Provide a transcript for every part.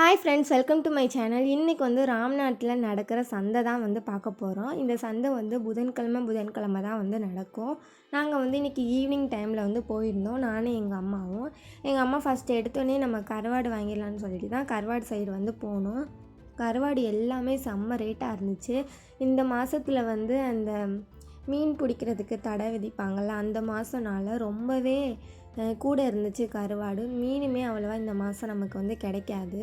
Hi friends welcome to my channel இன்றைக்கி வந்து ராம்நாட்டில் நடக்கிற சந்தை தான் வந்து பார்க்க போகிறோம் இந்த சந்தை வந்து புதன்கிழமை புதன்கிழமை தான் வந்து நடக்கும். நாங்கள் வந்து இன்றைக்கி ஈவினிங் டைமில் வந்து போயிருந்தோம். நானும் எங்கள் அம்மாவும். எங்கள் அம்மா ஃபஸ்ட்டு எடுத்தோடனே நம்ம கருவாடு வாங்கிடலான்னு சொல்லிட்டு தான் கருவாடு சைடு வந்து போனோம். கருவாடு எல்லாமே செம்ம ரேட்டாக இருந்துச்சு. இந்த மாதத்தில் வந்து அந்த மீன் பிடிக்கிறதுக்கு தடை விதிப்பாங்கள்ல அந்த மாதம்னால ரொம்பவே கூட இருந்துச்சு கருவாடு. மீனுமே அவ்வளோவா இந்த மாதம் நமக்கு வந்து கிடைக்காது.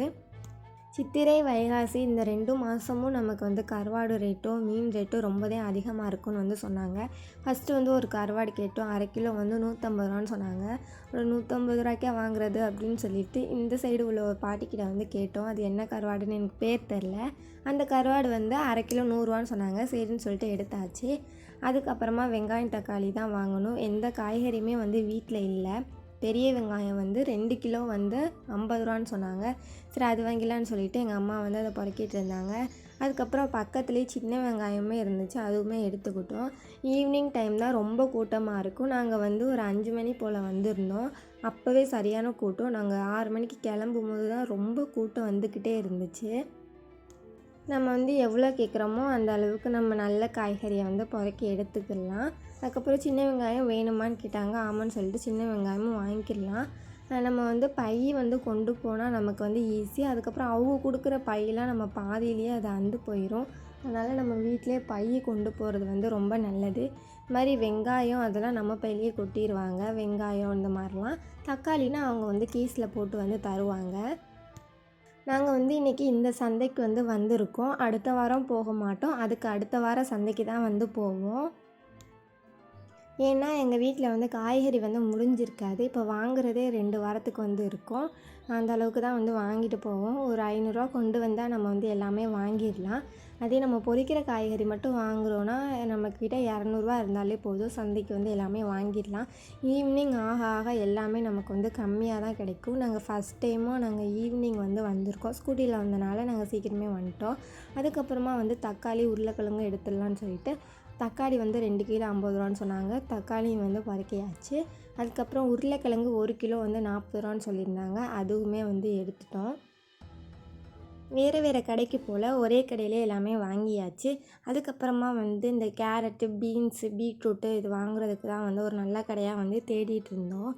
சித்திரை வைகாசி இந்த ரெண்டு மாதமும் நமக்கு வந்து கருவாடு ரேட்டும் மீன் ரேட்டும் ரொம்பவே அதிகமாக இருக்கும்னு வந்து சொன்னாங்க. ஃபஸ்ட்டு வந்து ஒரு கருவாடு கேட்டோம். அரை கிலோ வந்து நூற்றம்பது ரூபான்னு சொன்னாங்க. ஒரு நூற்றம்பது ரூபாய்க்கே வாங்குறது அப்படின்னு சொல்லிட்டு இந்த சைடு உள்ள ஒரு பாட்டிக்கிட்ட வந்து கேட்டோம். அது என்ன கருவாடுன்னு எனக்கு பேர் தெரில அந்த கருவாடு வந்து அரை கிலோ நூறுரூவான்னு சொன்னாங்க. சரின்னு சொல்லிட்டு எடுத்தாச்சு. அதுக்கப்புறமா வெங்காயம் தக்காளி தான் வாங்கணும். எந்த காய்கறியுமே வந்து வீட்டில் இல்லை. பெரிய வெங்காயம் வந்து ரெண்டு கிலோ வந்து ஐம்பது ரூபான்னு சொன்னாங்க. சரி அது வாங்கிலான்னு சொல்லிவிட்டு எங்கள் அம்மா வந்து அதை பொறுக்கிட்டு இருந்தாங்க அதுக்கப்புறம் பக்கத்துலேயே சின்ன வெங்காயமே இருந்துச்சு அதுவுமே எடுத்துக்கிட்டோம். ஈவினிங் டைம் தான் ரொம்ப கூட்டமாக இருக்கும். நாங்கள் வந்து ஒரு அஞ்சு மணி போல் வந்திருந்தோம். அப்போவே சரியான கூட்டம். நாங்கள் ஆறு மணிக்கு கிளம்பும் போது தான் ரொம்ப கூட்டம் வந்துக்கிட்டே இருந்துச்சு. நம்ம வந்து எவ்வளோ கேட்குறோமோ அந்த அளவுக்கு நம்ம நல்ல காய்கறியை வந்து பொறுக்கி எடுத்துக்கலாம். அதுக்கப்புறம் சின்ன வெங்காயம் வேணுமான்னு கேட்டாங்க. ஆமான்னு சொல்லிட்டு சின்ன வெங்காயமும் வாங்கிக்கலாம். நம்ம வந்து பை வந்து கொண்டு போனால் நமக்கு வந்து ஈஸி அதுக்கப்புறம் அவங்க கொடுக்குற பையெல்லாம் நம்ம பாதியிலேயே அது அந்து போயிடும் அதனால் நம்ம வீட்டிலே பை கொண்டு போகிறது வந்து ரொம்ப நல்லது. இது மாதிரி வெங்காயம் அதெல்லாம் நம்ம பையிலேயே கொட்டிடுவாங்க வெங்காயம் இந்த மாதிரிலாம் தக்காளினா அவங்க வந்து கீஸில் போட்டு வந்து தருவாங்க. நாங்கள் வந்து இன்றைக்கி இந்த சந்தைக்கு வந்து வந்திருக்கோம். அடுத்த வாரம் போக மாட்டோம். அதுக்கு அடுத்த வாரம் சந்தைக்கு தான் வந்து போவோம். ஏன்னா எங்கள் வீட்டில் வந்து காய்கறி வந்து முடிஞ்சிருக்காது. இப்போ வாங்குறதே ரெண்டு வாரத்துக்கு வந்து இருக்கும். அந்த அளவுக்கு தான் வந்து வாங்கிட்டு போவோம். ஒரு ஐநூறுரூவா கொண்டு வந்தால் நம்ம வந்து எல்லாமே வாங்கிடலாம். அதே நம்ம பொரிக்கிற காய்கறி மட்டும் வாங்குறோன்னா நம்மக்கிட்ட இரநூறுவா இருந்தாலே போதும். சந்தைக்கு வந்து எல்லாமே வாங்கிடலாம். ஈவினிங் ஆக ஆக எல்லாமே நமக்கு வந்து கம்மியாக தான் கிடைக்கும். நாங்கள் ஃபஸ்ட் டைமும் நாங்கள் ஈவினிங் வந்து வந்திருக்கோம். ஸ்கூட்டியில் வந்தனால நாங்கள் சீக்கிரமே வந்துட்டோம். அதுக்கப்புறமா வந்து தக்காளி உருளைக்கிழங்கு எடுத்துடலான்னு சொல்லிட்டு தக்காளி வந்து ரெண்டு கிலோ ஐம்பது ரூபான்னு சொன்னாங்க. தக்காளியும் வந்து பறக்கையாச்சு. அதுக்கப்புறம் உருளைக்கிழங்கு ஒரு கிலோ வந்து நாற்பது ரூபான்னு சொல்லியிருந்தாங்க. அதுவுமே வந்து எடுத்துட்டோம். வேறு வேறு கடைக்கு போல் ஒரே கடையிலே எல்லாமே வாங்கியாச்சு. அதுக்கப்புறமா வந்து இந்த கேரட்டு பீன்ஸு பீட்ரூட்டு இது வாங்குறதுக்கு தான் வந்து ஒரு நல்ல கடையாக வந்து தேடிட்டு இருந்தோம்.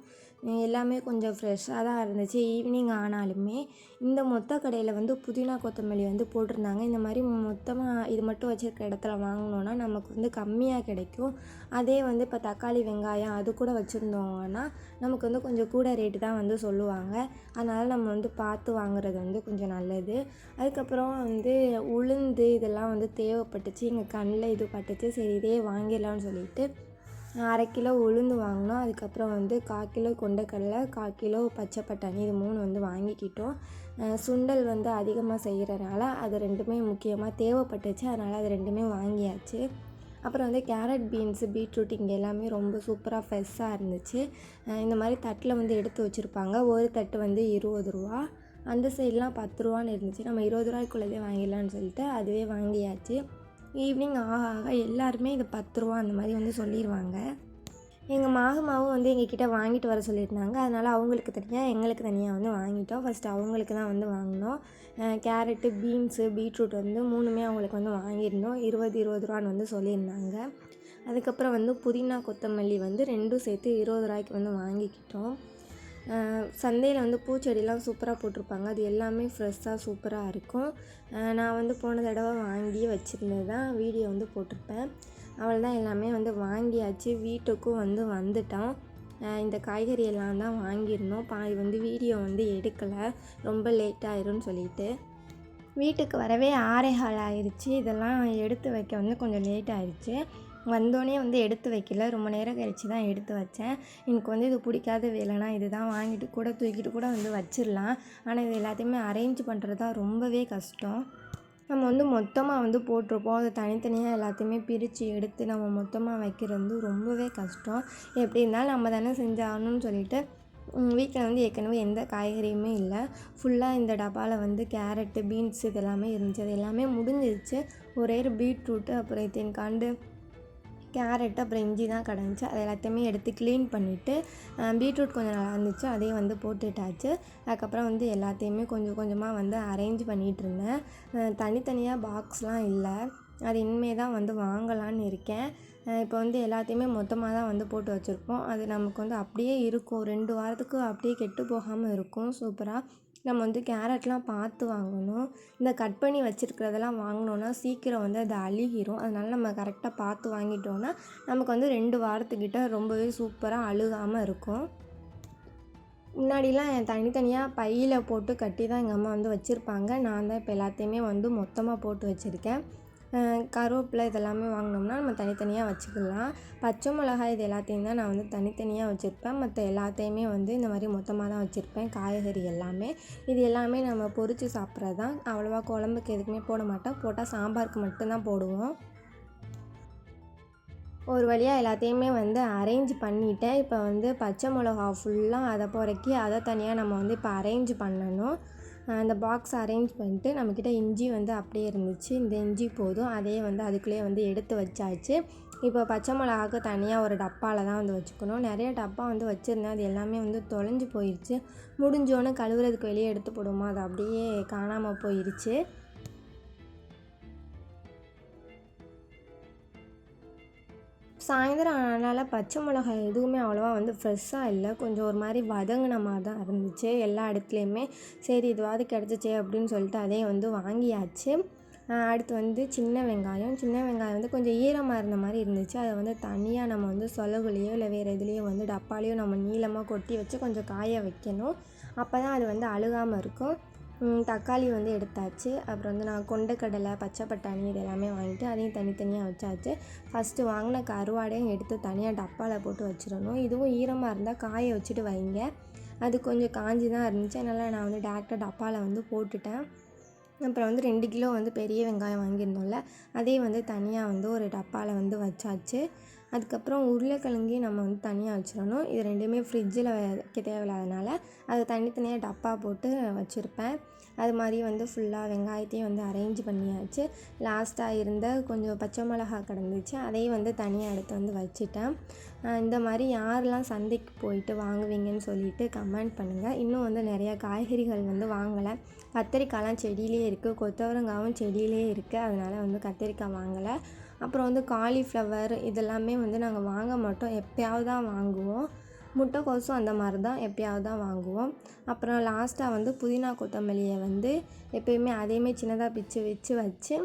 எல்லாமே கொஞ்சம் ஃப்ரெஷ்ஷாக தான் இருந்துச்சு. ஈவினிங் ஆனாலுமே இந்த மொத்த கடையில் வந்து புதினா கொத்தமல்லி வந்து போட்டிருந்தாங்க. இந்த மாதிரி மொத்தமாக இது மட்டும் வச்சுருக்க இடத்துல வாங்கினோன்னா நமக்கு வந்து கம்மியாக கிடைக்கும். அதே வந்து இப்போ தக்காளி வெங்காயம் அது கூட வச்சுருந்தோங்கன்னா நமக்கு வந்து கொஞ்சம் கூட ரேட்டு தான் வந்து சொல்லுவாங்க. அதனால் நம்ம வந்து பார்த்து வாங்குறது வந்து கொஞ்சம் நல்லது. அதுக்கப்புறம் வந்து உளுந்து இதெல்லாம் வந்து தேவைப்பட்டுச்சு. எங்கள் கண்ணில் இது பட்டுச்சு. சரி இதே வாங்கிடலாம்னு சொல்லிட்டு அரை கிலோ உளுந்து வாங்கினோம். அதுக்கப்புறம் வந்து கால் கிலோ கொண்டக்கடலை கால் கிலோ பச்சை பட்டாணி இது மூணு வந்து வாங்கிக்கிட்டோம். சுண்டல் வந்து அதிகமாக செய்கிறனால அது ரெண்டுமே முக்கியமாக தேவைப்பட்டுச்சு. அதனால் அது ரெண்டுமே வாங்கியாச்சு. அப்புறம் வந்து கேரட் பீன்ஸு பீட்ரூட் இங்கே எல்லாமே ரொம்ப சூப்பராக ஃப்ரெஷ்ஷாக இருந்துச்சு. இந்த மாதிரி தட்டில் வந்து எடுத்து வச்சுருப்பாங்க. ஒரு தட்டு வந்து இருபது ரூபா. அந்த சைட்லாம் பத்து ரூபான்னு இருந்துச்சு. நம்ம இருபது ரூபாய்க்குள்ளதே வாங்கிடலான்னு சொல்லிட்டு அதுவே வாங்கியாச்சு. ஈவினிங் ஆக ஆக எல்லாருமே இது பத்து ரூபா அந்த மாதிரி வந்து சொல்லிடுவாங்க எங்கள் மாகமாவும் வந்து எங்ககிட்ட வாங்கிட்டு வர சொல்லியிருந்தாங்க. அதனால் அவங்களுக்கு தனியாக எங்களுக்கு தனியாக வந்து வாங்கிட்டோம். ஃபஸ்ட்டு அவங்களுக்கு தான் வந்து வாங்கினோம். கேரட்டு பீன்ஸு பீட்ரூட் வந்து மூணுமே அவங்களுக்கு வந்து வாங்கியிருந்தோம். இருபது இருபது ரூபான்னு வந்து சொல்லியிருந்தாங்க. அதுக்கப்புறம் வந்து புதினா கொத்தமல்லி வந்து ரெண்டும் சேர்த்து இருபது ரூபாய்க்கு வந்து வாங்கிக்கிட்டோம். சந்தையில் வந்து பூச்செடிலாம் சூப்பராக போட்டிருப்பாங்க. அது எல்லாமே ஃப்ரெஷ்ஷாக சூப்பராக இருக்கும். நான் வந்து போன தடவை வாங்கி வச்சுருந்தது தான் வீடியோ வந்து போட்டிருப்பேன். அவ்வளோதான் எல்லாமே வந்து வாங்கியாச்சு. வீட்டுக்கும் வந்து வந்துட்டோம் இந்த காய்கறி எல்லாம் தான் வாங்கியிருந்தோம். பாதி வந்து வீடியோ வந்து எடுக்கலை. ரொம்ப லேட் ஆயிரும்னு சொல்லிட்டு. வீட்டுக்கு வரவே ஆறே கால் ஆயிடுச்சு இதெல்லாம் எடுத்து வைக்க வந்து கொஞ்சம் லேட் ஆயிடுச்சு வந்தோடனே வந்து எடுத்து வைக்கல. ரொம்ப நேரம் கழிச்சு தான் எடுத்து வச்சேன். எனக்கு வந்து இது பிடிக்காத வேலைனா இது தான் வாங்கிட்டு கூட தூக்கிட்டு கூட வந்து வச்சிடலாம். ஆனால் இது எல்லாத்தையுமே அரேஞ்ச் பண்ணுறது தான் ரொம்பவே கஷ்டம். நம்ம வந்து மொத்தமாக வந்து போட்டிருப்போம். அதை தனித்தனியாக எல்லாத்தையுமே பிரித்து எடுத்து நம்ம மொத்தமாக வைக்கிறது வந்து ரொம்பவே கஷ்டம். எப்படி இருந்தாலும் நம்ம தானே செஞ்சாகணும்னு சொல்லிட்டு வீட்டில் வந்து ஏற்கனவே எந்த காய்கறியுமே இல்லை. ஃபுல்லாக இந்த டப்பாவில் வந்து கேரட்டு பீன்ஸ் இதெல்லாமே இருந்துச்சு. அது எல்லாமே முடிஞ்சிருச்சு. ஒரே ஒரு பீட்ரூட்டு அப்புறம் தேன்காண்டு கேரட் அப்புறம் இஞ்சி தான் கிடந்துச்சு. அது எல்லாத்தையுமே எடுத்து க்ளீன் பண்ணிவிட்டு பீட்ரூட் கொஞ்சம் நல்லா இருந்துச்சு. அதையும் வந்து போட்டுட்டாச்சு. அதுக்கப்புறம் வந்து எல்லாத்தையுமே கொஞ்சம் கொஞ்சமாக வந்து அரேஞ்ச் பண்ணிகிட்டு இருந்தேன். தனித்தனியாக பாக்ஸ்லாம் இல்லை. அது இனிமே தான் வந்து வாங்கலான்னு இருக்கேன். இப்போ வந்து எல்லாத்தையுமே மொத்தமாக தான் வந்து போட்டு வச்சுருப்போம் அது நமக்கு வந்து அப்படியே இருக்கும். ரெண்டு வாரத்துக்கு அப்படியே கெட்டு போகாமல் இருக்கும். சூப்பராக நம்ம வந்து கேரட்லாம் பார்த்து வாங்கணும். இந்த கட் பண்ணி வச்சுருக்கிறதெல்லாம் வாங்கினோன்னா சீக்கிரம் வந்து அது அழுகிரும். அதனால் நம்ம கரெக்டாக பார்த்து வாங்கிட்டோன்னா நமக்கு வந்து ரெண்டு வாரத்துக்கிட்ட ரொம்பவே சூப்பராக அழுகாமல் இருக்கும். முன்னாடிலாம் தனித்தனியாக பையில் போட்டு கட்டி தான் எங்கள் அம்மா வந்து வச்சுருப்பாங்க. நான் தான் இப்போ எல்லாத்தையுமே வந்து மொத்தமாக போட்டு வச்சுருக்கேன். கருவேப்பிலை இதெல்லாமே வாங்கினோம்னா நம்ம தனித்தனியாக வச்சுக்கலாம். பச்சை மிளகாய் இது எல்லாத்தையும் தான் நான் வந்து தனித்தனியாக வச்சுருப்பேன். மற்ற எல்லாத்தையுமே வந்து இந்த மாதிரி மொத்தமாக தான் வச்சுருப்பேன். காய்கறி எல்லாமே. இது எல்லாமே நம்ம பொறிச்சு சாப்பிட்றது தான். அவ்வளோவா குழம்புக்கு எதுக்குமே போட மாட்டோம். போட்டால் சாம்பாருக்கு மட்டும்தான் போடுவோம். ஒரு வழியாக எல்லாத்தையுமே வந்து அரேஞ்ச் பண்ணிட்டேன். இப்போ வந்து பச்சை மிளகா ஃபுல்லாக அதை பொறுக்கி அதை தனியாக நம்ம வந்து இப்போ அரேஞ்ச் பண்ணணும். அந்த பாக்ஸ் அரேஞ்ச் பண்ணிட்டு நம்மக்கிட்ட இஞ்சி வந்து அப்படியே இருந்துச்சு. இந்த இஞ்சி போதும். அதையே வந்து அதுக்குள்ளேயே வந்து எடுத்து வச்சாச்சு. இப்போ பச்சை மிளகாக்கு தனியாக ஒரு டப்பாவில் தான் வந்து வச்சுக்கணும். நிறைய டப்பா வந்து வச்சுருந்தேன். அது எல்லாமே வந்து தொலைஞ்சு போயிடுச்சு முடிஞ்சோன்னே கழுவுறதுக்கு வெளியே எடுத்து போடுவோமா அது அப்படியே காணாமல் போயிடுச்சு சாயந்தரம் ஆனால பச்சை மிளகாய் எதுவுமே அவ்வளோவா வந்து ஃப்ரெஷ்ஷாக இல்லை. கொஞ்சம் ஒரு மாதிரி வதங்கின மாதிரி தான் இருந்துச்சு. எல்லா இடத்துலையுமே சரி இதுவாது கிடச்சிச்சே அப்படின்னு சொல்லிட்டு அதையும் வந்து வாங்கியாச்சு. அடுத்து வந்து சின்ன வெங்காயம். சின்ன வெங்காயம் வந்து கொஞ்சம் ஈரமாக இருந்த மாதிரி இருந்துச்சு. அதை வந்து தனியாக நம்ம வந்து சொலகுலையோ இல்லை வேறு எதுலேயோ வந்து டப்பாலையோ நம்ம நீளமாக கொட்டி வச்சு கொஞ்சம் காய வைக்கணும். அப்போ தான் அது வந்து அழுகாமல் இருக்கும். தக்காளி வந்து எடுத்தாச்சு. அப்புறம் வந்து நான் கொண்டக்கடலை பச்சை பட்டாணி இது எல்லாமே வாங்கிட்டு அதையும் தனித்தனியாக வச்சாச்சு. ஃபஸ்ட்டு வாங்கின கருவாடையும் எடுத்து தனியாக டப்பாவில் போட்டு வச்சிடணும். இதுவும் ஈரமாக இருந்தால் காய வச்சுட்டு வைங்க. அது கொஞ்சம் காஞ்சி தான் இருந்துச்சு. அதனால் நான் வந்து டேரெக்டாக டப்பாவில் வந்து போட்டுட்டேன். அப்புறம் வந்து ரெண்டு கிலோ வந்து பெரிய வெங்காயம் வாங்கியிருந்தோம்ல அதையும் வந்து தனியாக வந்து ஒரு டப்பாவில் வந்து வச்சாச்சு. அதுக்கப்புறம் உருளைக்கிழங்கையும் நம்ம வந்து தனியாக வச்சிடணும். இது ரெண்டுமே ஃப்ரிட்ஜில் வைக்க தேவையில்லாதனால அதை தனித்தனியாக டப்பா போட்டு வச்சுருப்பேன். அது மாதிரி வந்து ஃபுல்லாக வெங்காயத்தையும் வந்து அரேஞ்ச் பண்ணியாச்சு. லாஸ்ட்டாக இருந்த கொஞ்சம் பச்சை மிளகா கிடந்துச்சு. அதையும் வந்து தனியாக எடுத்து வந்து வச்சுட்டேன். இந்த மாதிரி யாரெல்லாம் சந்தைக்கு போயிட்டு வாங்குவீங்கன்னு சொல்லிட்டு கமெண்ட் பண்ணுங்கள் இன்னும் வந்து நிறையா காய்கறிகள் வந்து வாங்கலை. கத்திரிக்காய்லாம் செடியிலே இருக்குது கொத்தவரங்காவும் செடியிலே இருக்குது அதனால் வந்து கத்திரிக்காய் வாங்கலை. அப்புறம் வந்து காலிஃப்ளவர் இதெல்லாமே வந்து நாங்கள் வாங்க மாட்டோம். எப்பயாவது தான் வாங்குவோம். முட்டைக்கோசும் அந்த மாதிரி தான் எப்பயாவது தான் வாங்குவோம். அப்புறம் லாஸ்ட்டாக வந்து புதினா கொத்தமல்லியை வந்து எப்பயுமே அதையுமே சின்னதாக பிச்சு வச்சு வச்சு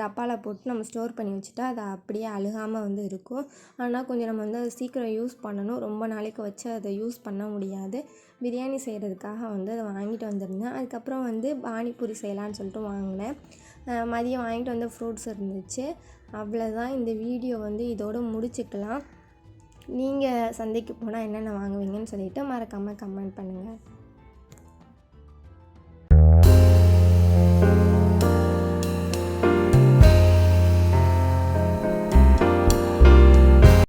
டப்பாவில் போட்டு நம்ம ஸ்டோர் பண்ணி வச்சுட்டா அது அப்படியே அழுகாமல் வந்து இருக்கும். ஆனால் கொஞ்சம் நம்ம வந்து அதை சீக்கிரம் யூஸ் பண்ணணும். ரொம்ப நாளைக்கு வச்சு அதை யூஸ் பண்ண முடியாது. பிரியாணி செய்கிறதுக்காக வந்து அதை வாங்கிட்டு வந்திருந்தேன். அதுக்கப்புறம் வந்து பானிபூரி செய்யலான்னு சொல்லிட்டு வாங்கினேன். மதியம் வாங்கிட்டு வந்து ஃப்ரூட்ஸ் இருந்துச்சு. அவ்வளோதான் இந்த வீடியோ வந்து இதோடு முடிச்சுக்கலாம். நீங்கள் சந்தைக்கு போனால் என்னென்ன வாங்குவீங்கன்னு சொல்லிவிட்டு மறக்காமல் கமெண்ட் பண்ணுங்கள்